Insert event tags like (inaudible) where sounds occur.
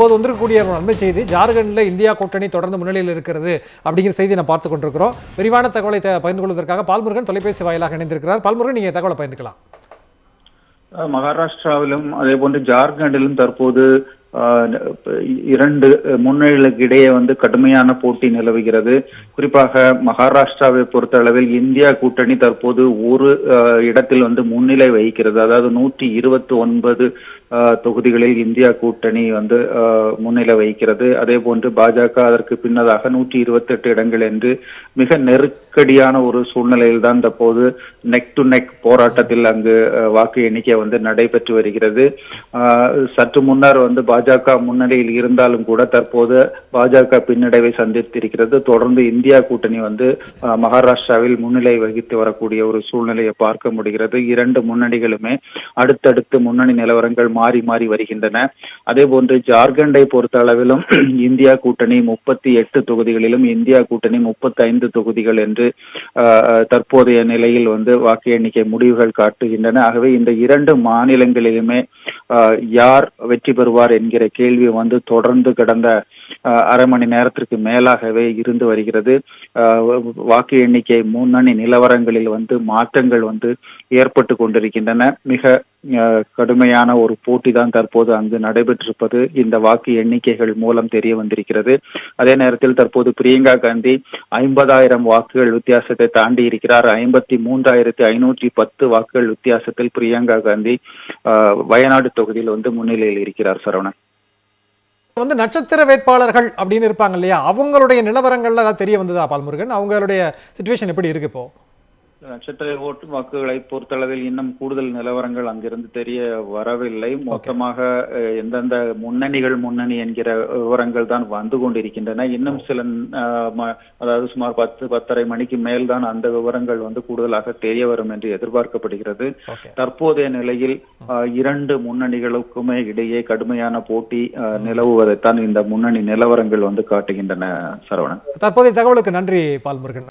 இப்போது வந்திருக்கக்கூடிய ஒரு நன்மை செய்தி ஜார்க்கண்டில் இந்தியா கூட்டணி தொடர்ந்து முன்னிலையில் இருக்கிறது அப்படிங்கிற செய்தி நான் பார்த்து கொண்டிருக்கிறோம். விரிவான தகவலை பகிர்ந்து கொள்வதற்காக பால்முருகன் தொலைபேசி வாயிலாக இணைந்திருக்கிறார். பால்முருகன் நீங்க தகவலை பகிர்ந்துக்கலாம். மகாராஷ்டிராவிலும் அதே போன்று ஜார்க்கண்டிலும் தற்போது இரண்டு முன்னணிகளுக்கு இடையே வந்து கடுமையான போட்டி நிலவுகிறது. குறிப்பாக மகாராஷ்டிராவை பொறுத்த அளவில் இந்தியா கூட்டணி தற்போது ஒரு இடத்தில் வந்து முன்னிலை வகிக்கிறது. அதாவது நூற்றி இருபத்தி ஒன்பது தொகுதிகளில் இந்தியா கூட்டணி வந்து முன்னிலை வகிக்கிறது. அதே போன்று பாஜக அதற்கு பின்னதாக நூற்றி இருபத்தி எட்டு இடங்கள் என்று மிக நெருக்கடியான ஒரு சூழ்நிலையில் தான் தற்போது நெக் டு நெக் போராட்டத்தில் அங்கு வாக்கு எண்ணிக்கை வந்து நடைபெற்று வருகிறது. சற்று முன்னர் வந்து பாஜக பாஜக முன்னணியில் இருந்தாலும் கூட தற்போது பாஜக பின்னடைவை சந்தித்திருக்கிறது. தொடர்ந்து இந்தியா கூட்டணி வந்து மகாராஷ்டிராவில் முன்னிலை வகித்து வரக்கூடிய ஒரு சூழ்நிலையை பார்க்க முடிகிறது. இரண்டு முன்னணிகளுமே அடுத்தடுத்து முன்னணி நிலவரங்கள் மாறி மாறி வருகின்றன. அதே போன்று ஜார்க்கண்டை பொறுத்த அளவிலும் (clears throat) இந்தியா கூட்டணி முப்பத்தி எட்டு தொகுதிகளிலும் இந்தியா கூட்டணி முப்பத்தி ஐந்து தொகுதிகள் என்று தற்போதைய நிலையில் வந்து வாக்கு எண்ணிக்கை முடிவுகள் காட்டுகின்றன. ஆகவே இந்த இரண்டு மாநிலங்களிலுமே யார் வெற்றி பெறுவார் என்கிற கேள்வி வந்து தொடர்ந்து கடந்த அரை மணி நேரத்திற்கு மேலாகவே இருந்து வருகிறது. வாக்கு எண்ணிக்கை முன்னணி நிலவரங்களில் வந்து மாற்றங்கள் வந்து ஏற்பட்டு கொண்டிருக்கின்றன. மிக அஹ், கடுமையான ஒரு போட்டி தான் தற்போது அங்கு நடைபெற்றிருப்பது. இந்த வாக்கு எண்ணிக்கைகள் மூலம் தெரிய வந்திருக்கிறது. அதே நேரத்தில் தற்போது பிரியங்கா காந்தி ஐம்பதாயிரம் வாக்குகள் வித்தியாசத்தை தாண்டி இருக்கிறார். ஐம்பத்தி மூன்றாயிரத்தி ஐநூற்றி பத்து வாக்குகள் வித்தியாசத்தில் பிரியங்கா காந்தி வயநாடு தொகுதியில் வந்து முன்னிலையில் இருக்கிறார் சரவணன். வந்து நட்சத்திர வேட்பாளர்கள் அப்படின்னு இருப்பாங்க இல்லையா? அவங்களுடைய நிலவரங்கள்ல ஏதாவது தெரிய வந்ததா பால்முருகன்? அவங்களுடைய சுச்சுவேஷன் எப்படி இருக்கு இப்போ? நட்சத்திர ஓட்டு வாக்குகளை பொறுத்தளவில் இன்னும் கூடுதல் நிலவரங்கள் அங்கிருந்து தெரிய வரவில்லை. மொத்தமாக எந்தெந்த முன்னணிகள் முன்னணி என்கிற விவரங்கள் தான் வந்து கொண்டிருக்கின்றன. இன்னும் சில அதாவது சுமார் பத்து பத்தரை மணிக்கு மேல் தான் அந்த விவரங்கள் வந்து கூடுதலாக தெரிய வரும் என்று எதிர்பார்க்கப்படுகிறது. தற்போதைய நிலையில் அஹ், இரண்டு முன்னணிகளுக்குமே இடையே கடுமையான போட்டி அஹ், நிலவுவதைத்தான் இந்த முன்னணி நிலவரங்கள் வந்து காட்டுகின்றன சரவணன். தற்போதைய தகவலுக்கு நன்றி பால்முருகன்.